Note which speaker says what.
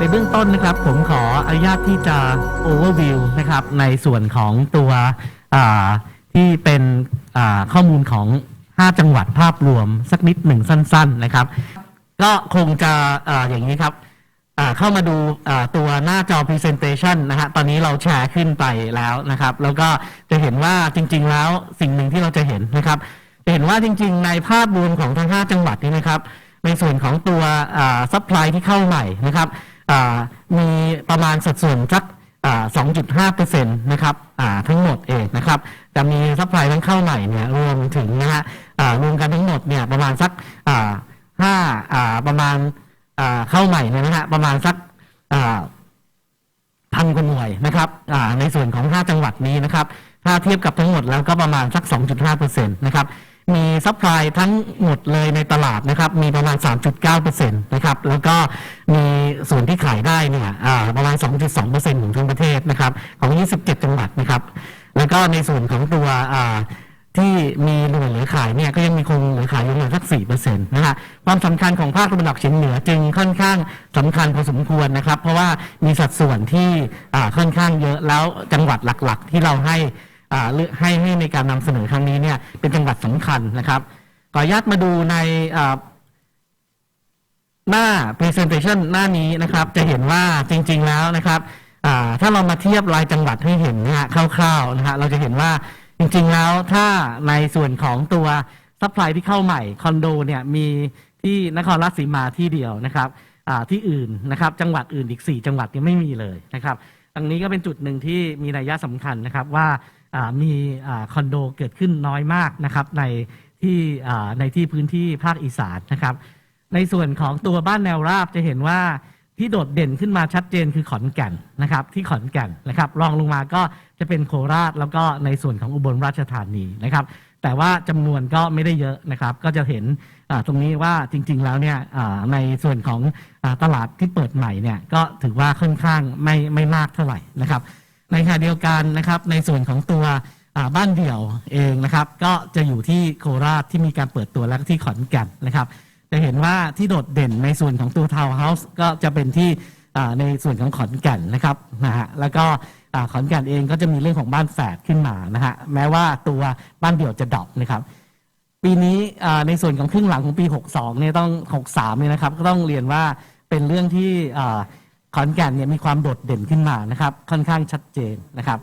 Speaker 1: ในเบื้องต้นนะครับ ผมขออนุญาตที่จะ overview นะครับ ในส่วนของตัวที่เป็นข้อมูลของ 5 จังหวัดภาพรวม สักนิดหนึ่งสั้น ๆ นะครับ ก็คงจะออย่างนี้ครับเข้ามาดูตัวหน้าจอ Presentation นะฮะตอนนี้เราแชร์ขึ้นไปแล้วนะครับ แล้วก็จะเห็นว่าจริง ๆ แล้วสิ่งหนึ่งที่เราจะเห็นนะครับจะเห็นว่าจริง ๆ ในภาพรวมของทั้ง 5 จังหวัดนี้นะครับ ในส่วนของตัวซัพพลายที่เข้าใหม่นะครับ มีประมาณสัดส่วนสักอ่า2.5%นะครับทั้งหมดเองนะครับจะมีซัพพลายทั้งเข้าใหม่เนี่ยรวมถึงนะฮะรวมกันทั้งหมดเนี่ยประมาณสักอ่าห้าประมาณเข้าใหม่เนี่ยนะฮะประมาณสักพันกว่าหน่วยนะครับในส่วนของ 5 จังหวัดนี้นะครับถ้าเทียบกับทั้งหมดแล้วก็ประมาณสัก 2.5%นะครับ มีซัพพลายทั้งหมดเลยในตลาดนะครับ มีประมาณ 3.9%นะครับ แล้วก็มีส่วนที่ขายได้เนี่ยประมาณ 2.2%ของทั้งประเทศนะครับ ของ 27 จังหวัดนะครับ แล้วก็ในส่วนของตัวที่มีหน่วยเหลือขายเนี่ยก็ยังมีคงเหลือขายอยู่ประมาณสักสี่เปอร์เซ็นต์นะฮะความสำคัญของภาคตะวันออกเฉียงเหนือจึงค่อนข้างสำคัญพอสมควรนะครับ เพราะว่ามีสัดส่วนที่ค่อนข้างเยอะแล้วจังหวัดหลัก ๆ ที่เราให้ ให้ให้ในการนำเสนอครั้งนี้เนี่ยเป็นจังหวัดสำคัญนะครับขออนุญาตมาดูในหน้า presentation หน้านี้นะครับ จะเห็นว่าจริง ๆแล้วนะครับถ้าเรามาเทียบรายจังหวัดให้เห็นนะฮะคร่าวๆนะฮะเราจะเห็นว่าจริง ๆ แล้วถ้าในส่วนของตัวซัพพลายที่เข้าใหม่คอนโดเนี่ยมีที่นครราชสีมาที่เดียวนะครับที่อื่นนะครับ จังหวัดอื่นอีก 4 จังหวัดยังไม่มีเลยนะครับตรงนี้ก็เป็นจุดหนึ่งที่มีนัยยะสำคัญนะครับว่า มีคอนโดเกิดขึ้นน้อยมากนะครับในที่ในที่พื้นที่ภาคอีสานนะครับ ในส่วนของตัวบ้านแนวราบจะเห็นว่าที่โดดเด่นขึ้นมาชัดเจนคือขอนแก่นนะครับ ที่ขอนแก่นนะครับรองลงมาก็จะเป็นโคราช แล้วก็ในส่วนของอุบลราชธานีนะครับ แต่ว่าจำนวนก็ไม่ได้เยอะนะครับ ก็จะเห็นตรงนี้ว่าจริง ๆ แล้วเนี่ยในส่วนของอตลาดที่เปิดใหม่เนี่ยก็ถือว่าค่อนข้างไม่ไม่มากเท่าไหร่นะครับ ในขณะเดียวกันนะครับในส่วนของตัวบ้านเดี่ยวเองนะครับ ก็จะอยู่ที่โคราชที่มีการเปิดตัวแล้วที่ขอนแก่นนะครับ จะเห็นว่าที่โดดเด่นในส่วนของตัวทาวน์เฮาส์ก็จะเป็นที่ในส่วนของขอนแก่นนะครับนะฮะแล้วก็ขอนแก่นเองก็จะมีเรื่องของบ้านแฝดขึ้นมานะฮะแม้ว่าตัวบ้านเดี่ยวจะดรอปนะครับ ปีนี้ในส่วนของครึ่งหลังของปี 62เนี่ยต้อง 63เนี่ยนะครับก็ต้องเรียนว่าเป็นเรื่องที่ ขอนแก่นเนี่ยมีความโดดเด่นขึ้นมานะครับค่อนข้างชัดเจนนะครับ